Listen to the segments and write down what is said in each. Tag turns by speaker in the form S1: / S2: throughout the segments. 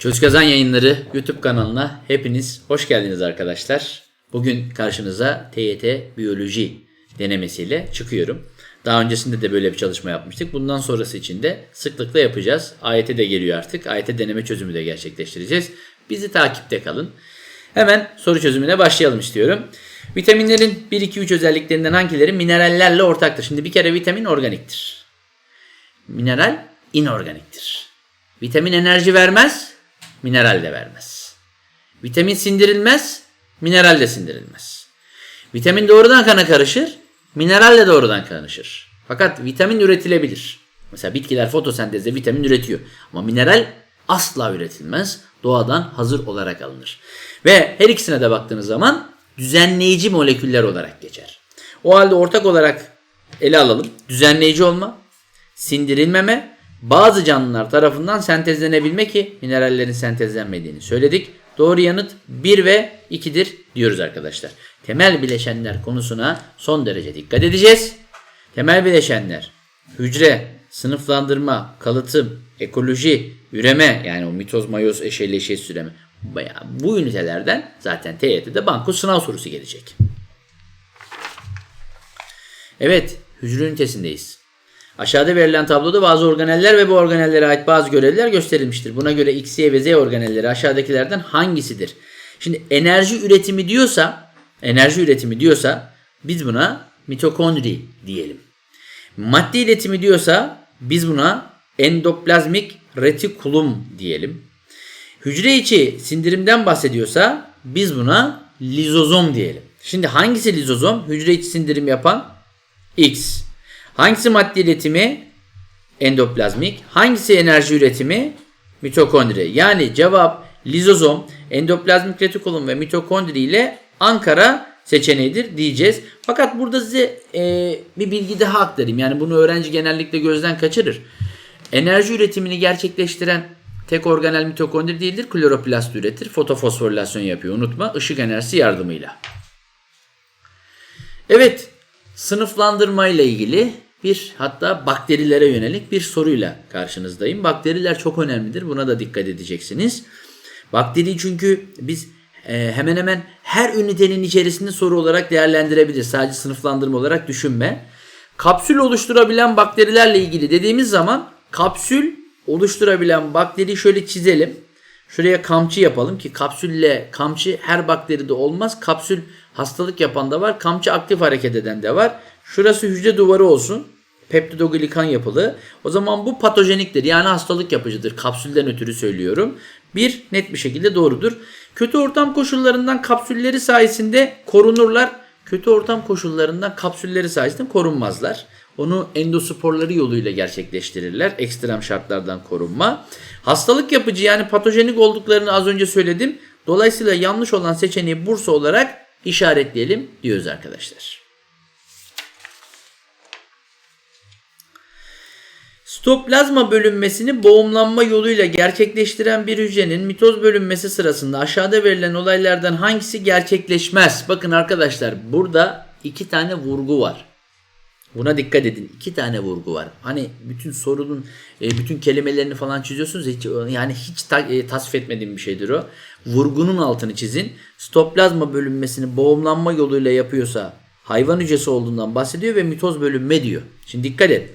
S1: Çocuk Kazan Yayınları YouTube kanalına hepiniz hoş geldiniz arkadaşlar. Bugün karşınıza TYT Biyoloji denemesiyle çıkıyorum. Daha öncesinde de böyle bir çalışma yapmıştık. Bundan sonrası için de sıklıkla yapacağız. AYT de geliyor artık. AYT deneme çözümü de gerçekleştireceğiz. Bizi takipte kalın. Hemen soru çözümüne başlayalım istiyorum. Vitaminlerin 1, 2, 3 özelliklerinden hangileri minerallerle ortaktır? Şimdi bir kere vitamin organiktir. Mineral inorganiktir. Vitamin enerji vermez, mineral de vermez. Vitamin sindirilmez, mineral de sindirilmez. Vitamin doğrudan kana karışır, mineral de doğrudan karışır. Fakat vitamin üretilebilir. Mesela bitkiler fotosentezde vitamin üretiyor. Ama mineral asla üretilmez. Doğadan hazır olarak alınır. Ve her ikisine de baktığınız zaman düzenleyici moleküller olarak geçer. O halde ortak olarak ele alalım. Düzenleyici olma, sindirilmeme, bazı canlılar tarafından sentezlenebilme ki minerallerin sentezlenmediğini söyledik. Doğru yanıt 1 ve 2'dir diyoruz arkadaşlar. Temel bileşenler konusuna son derece dikkat edeceğiz. Temel bileşenler hücre, sınıflandırma, kalıtım, ekoloji, üreme yani o mitoz, mayoz, eşeleşes üreme. Bayağı bu ünitelerden zaten TYT'de banko sınav sorusu gelecek. Evet, hücre ünitesindeyiz. Aşağıda verilen tabloda bazı organeller ve bu organellere ait bazı görevler gösterilmiştir. Buna göre X, Y ve Z organelleri aşağıdakilerden hangisidir? Şimdi enerji üretimi diyorsa, enerji üretimi diyorsa biz buna mitokondri diyelim. Madde iletimi diyorsa biz buna endoplazmik retikulum diyelim. Hücre içi sindirimden bahsediyorsa biz buna lizozom diyelim. Şimdi hangisi lizozom? Hücre içi sindirim yapan X. Hangisi madde iletimi? Endoplazmik. Hangisi enerji üretimi? Mitokondri. Yani cevap lizozom, endoplazmik retikulum ve mitokondri ile Ankara seçeneğidir diyeceğiz. Fakat burada size e, bir bilgi daha aktarayım. Yani bunu öğrenci genellikle gözden kaçırır. Enerji üretimini gerçekleştiren tek organel mitokondri değildir. Kloroplast üretir. Fotofosforilasyon yapıyor. Unutma. ışık enerjisi yardımıyla. Evet. Sınıflandırma ile ilgili bir hatta bakterilere yönelik bir soruyla karşınızdayım. Bakteriler çok önemlidir. Buna da dikkat edeceksiniz. Bakteri çünkü biz e, hemen hemen her ünitenin içerisinde soru olarak değerlendirebiliriz. Sadece sınıflandırma olarak düşünme. Kapsül oluşturabilen bakterilerle ilgili dediğimiz zaman kapsül oluşturabilen bakteriyi şöyle çizelim. Şuraya kamçı yapalım ki kapsülle kamçı her bakteride olmaz. Kapsül hastalık yapan da var. Kamçı aktif hareket eden de var. Şurası hücre duvarı olsun. Peptidoglikan yapılı. O zaman bu patojeniktir. Yani hastalık yapıcıdır. Kapsülden ötürü söylüyorum. Bir net bir şekilde doğrudur. Kötü ortam koşullarından kapsülleri sayesinde korunurlar. Kötü ortam koşullarından kapsülleri sayesinde korunmazlar. Onu endosporları yoluyla gerçekleştirirler. Ekstrem şartlardan korunma. Hastalık yapıcı yani patojenik olduklarını az önce söyledim. Dolayısıyla yanlış olan seçeneği Bursa olarak işaretleyelim diyoruz arkadaşlar. Stoplazma bölünmesini boğumlanma yoluyla gerçekleştiren bir hücrenin mitoz bölünmesi sırasında aşağıda verilen olaylardan hangisi gerçekleşmez? Bakın arkadaşlar burada iki tane vurgu var. Buna dikkat edin. İki tane vurgu var. Hani bütün sorunun e, bütün kelimelerini falan çiziyorsunuz. Hiç, yani hiç ta, e, tasvip etmediğim bir şeydir o. Vurgunun altını çizin. Stoplazma bölünmesini boğumlanma yoluyla yapıyorsa hayvan hücresi olduğundan bahsediyor ve mitoz bölünme diyor. Şimdi dikkat et.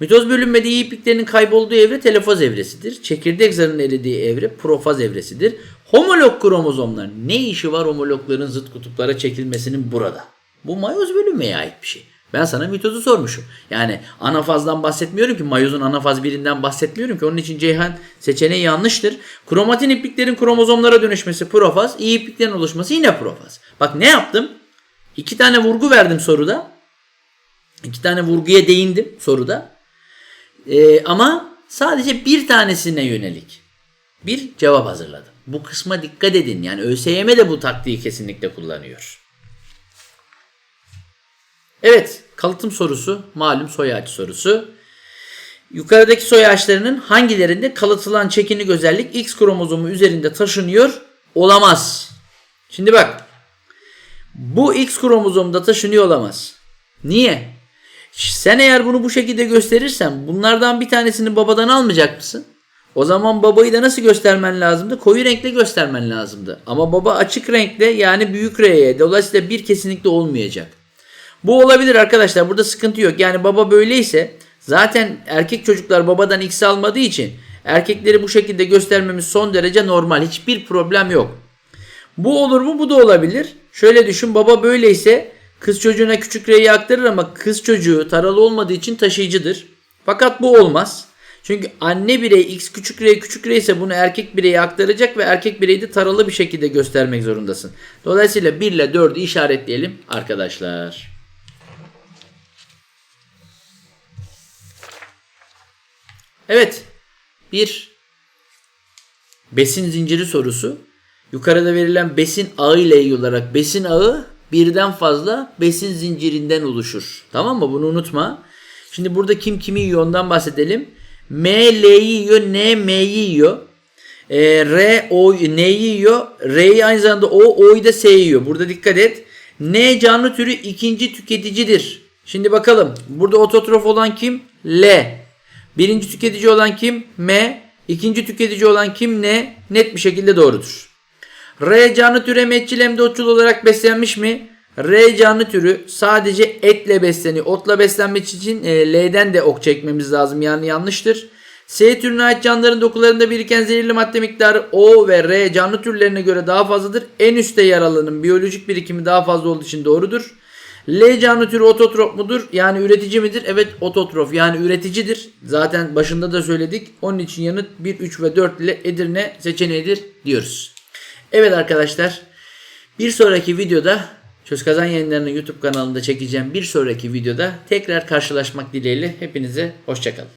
S1: Mitoz bölünmede iyi ipliklerin kaybolduğu evre telofaz evresidir. Çekirdek zarının eridiği evre profaz evresidir. Homolog kromozomlar ne işi var homologların zıt kutuplara çekilmesinin burada? Bu mayoz bölünmeye ait bir şey. Ben sana mitozu sormuşum. Yani anafazdan bahsetmiyorum ki mayozun anafaz birinden bahsetmiyorum ki onun için Ceyhan seçeneği yanlıştır. Kromatin ipliklerin kromozomlara dönüşmesi profaz, iyi ipliklerin oluşması yine profaz. Bak ne yaptım? İki tane vurgu verdim soruda. İki tane vurguya değindim soruda. Ee, ama sadece bir tanesine yönelik bir cevap hazırladım. Bu kısma dikkat edin. Yani ÖSYM de bu taktiği kesinlikle kullanıyor. Evet, kalıtım sorusu, malum soy ağacı sorusu. Yukarıdaki soy ağaçlarının hangilerinde kalıtılan çekinik özellik X kromozomu üzerinde taşınıyor olamaz. Şimdi bak. Bu X kromozomda taşınıyor olamaz. Niye? Sen eğer bunu bu şekilde gösterirsen bunlardan bir tanesini babadan almayacak mısın? O zaman babayı da nasıl göstermen lazımdı? Koyu renkle göstermen lazımdı. Ama baba açık renkle yani büyük R'ye. Dolayısıyla bir kesinlikle olmayacak. Bu olabilir arkadaşlar. Burada sıkıntı yok. Yani baba böyleyse zaten erkek çocuklar babadan X almadığı için erkekleri bu şekilde göstermemiz son derece normal. Hiçbir problem yok. Bu olur mu? Bu da olabilir. Şöyle düşün. Baba böyleyse kız çocuğuna küçük R'yi aktarır ama kız çocuğu taralı olmadığı için taşıyıcıdır. Fakat bu olmaz. Çünkü anne birey x küçük r küçük r ise bunu erkek bireye aktaracak ve erkek bireyi de taralı bir şekilde göstermek zorundasın. Dolayısıyla 1 ile 4'ü işaretleyelim arkadaşlar. Evet. Bir besin zinciri sorusu. Yukarıda verilen besin ağı ile ilgili olarak besin ağı birden fazla besin zincirinden oluşur. Tamam mı? Bunu unutma. Şimdi burada kim kimi yiyor ondan bahsedelim. M L'yi yiyor, N M'yi yiyor. E, R O N'yi yiyor. R'yi aynı zamanda O, O'yu da S yiyor. Burada dikkat et. N canlı türü ikinci tüketicidir. Şimdi bakalım. Burada ototrof olan kim? L. Birinci tüketici olan kim? M. İkinci tüketici olan kim? N. Net bir şekilde doğrudur. R canlı türü metçil hem de otçul olarak beslenmiş mi? R canlı türü sadece etle besleniyor. Otla beslenmek için e, L'den de ok çekmemiz lazım. Yani yanlıştır. S türüne ait canlıların dokularında biriken zehirli madde miktarı O ve R canlı türlerine göre daha fazladır. En üstte yer biyolojik birikimi daha fazla olduğu için doğrudur. L canlı türü ototrof mudur? Yani üretici midir? Evet ototrof yani üreticidir. Zaten başında da söyledik. Onun için yanıt 1, 3 ve 4 ile Edirne seçeneğidir diyoruz. Evet arkadaşlar bir sonraki videoda Söz Kazan Yayınları'nın YouTube kanalında çekeceğim bir sonraki videoda tekrar karşılaşmak dileğiyle hepinize hoşçakalın.